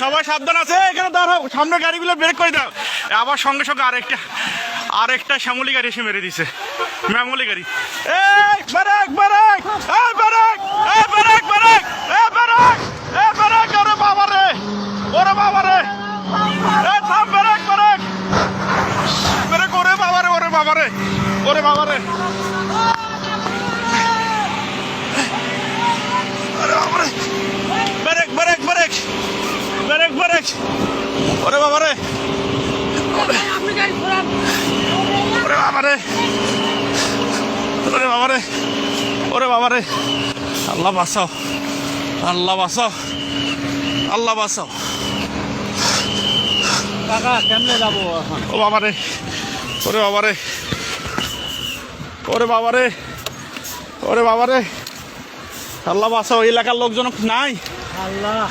সবাই সাবধান আছে। এখানে দাঁড়াও, সামনে গাড়িগুলো ব্রেক করে দাও। আবার সঙ্গে সঙ্গে আরেকটা আরেকটা শ্যামলি গাড়ি এসে মেরে দিছে। ম্যামলি গাড়ি। এই ব্রেক ব্রেক ব্রেক ব্রেক বাবা রে, ওরে বাবা রে। বাবা রে, ওরে বাবা রে, ওরে বাবা রে ব্রেক ব্রেক ব্রেক ব্রেক ওরে বাবা রে। ওরে বাবা রে। ওরে বাবা রে। ওরে বাবা রে। আল্লাহ বাঁচাও। আল্লাহ বাঁচাও। আল্লাহ বাঁচাও। কাকা কেমনে যাব ও বাবা রে। ওরে বাবা রে। ওরে বাবা রে। ওরে বাবা রে। আল্লাহ বাঁচাও। এলাকার লোকজন নাই? আল্লাহ।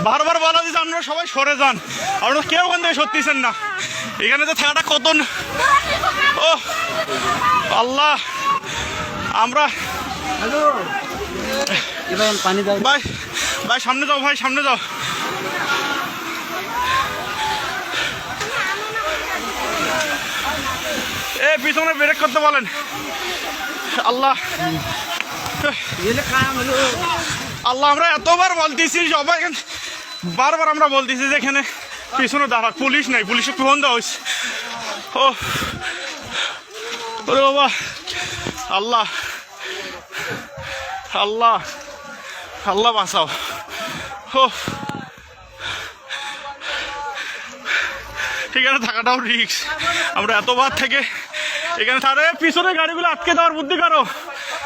বারবার বলা দিচ্ছে আপনারা সবাই সরে যান। আপনারা কেউ ওখান থেকে সত্যিছেন না। এখানে তো থাকাটা কত ও, আল্লাহ। আমরা ভাই ভাই, সামনে যাও, ভাই, সামনে যাও। এ, পিছনে ব্রেক করতে বলেন। আল্লাহ। আল্লাহ, আমরা এতবার বলতেছি, সবাই বারবার আমরা বলতেছি যে এখানে পিছনে দাঁড়া পুলিশ নাই, পুলিশে ফোন দেওয়া হয়েছে। ও ওরে বাবা। আল্লাহ। আল্লাহ। আল্লাহ বাঁচাও। ও এখানে থাকাটাও রিক্স আমরা এতবার থেকে এখানে তাহলে পিছনে গাড়িগুলো আটকে দেওয়ার বুদ্ধি করো।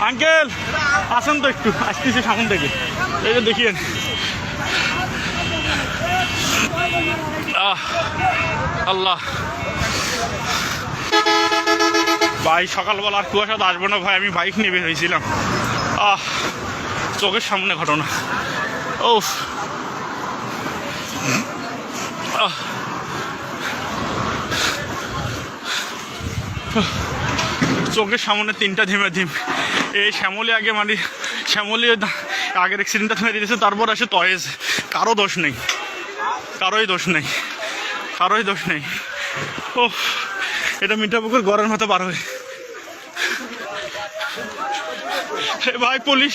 আঙ্কেল, আসুন তো একটু, আসতেছি সামন থেকে। এই যে দেখিয়েন। আল্লাহ। ভাই, সকালবেলা আর কুয়াশা আসব না, ভাই, আমি বাইক নিয়ে বের হয়েছিলাম। আহ, চোখের সামনে ঘটনা। ও চোখের সামনে তিনটা ধিমে ধিম এই শ্যামলি আগে মানে শ্যামলি আগের অ্যাক্সিডেন্টটা মেরে দিয়েছে, তারপর আসে তয়েজ কারও দোষ নেই। কারোই দোষ নেই। কারোই দোষ নেই। ও এটা মিঠাপুকুর গড়ের মতো পার হয়ে। ভাই, পুলিশ।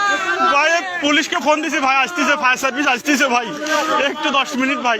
ভাই পুলিশকে ফোন দিছি ভাই আসতেছে ফায়ার সার্ভিস আসতেছে ভাই। একটু দশ মিনিট ভাই।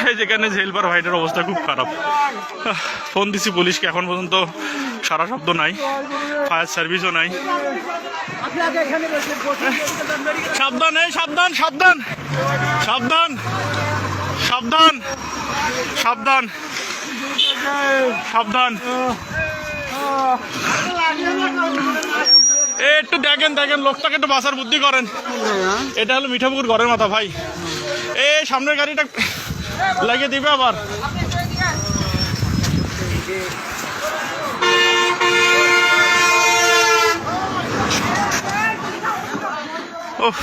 যেখানে জেলবার ভাইটার অবস্থা খুব খারাপ। ফোন দিছি পুলিশকে, এখন পর্যন্ত সারা শব্দ নাই ফায়ার সার্ভিসও নাই। সাবধান, এই সাবধান সাবধান সাবধান সাবধান সাবধান সাবধান। এ, একটু দেখেন দেখেন, লোকটাকে একটু বাসার বুদ্ধি করেন। এটা হলো মিঠাপুকুর ঘরের মাথা, ভাই। এ, সামনের গাড়িটা লাগিয়ে দিবে আবার। ওহ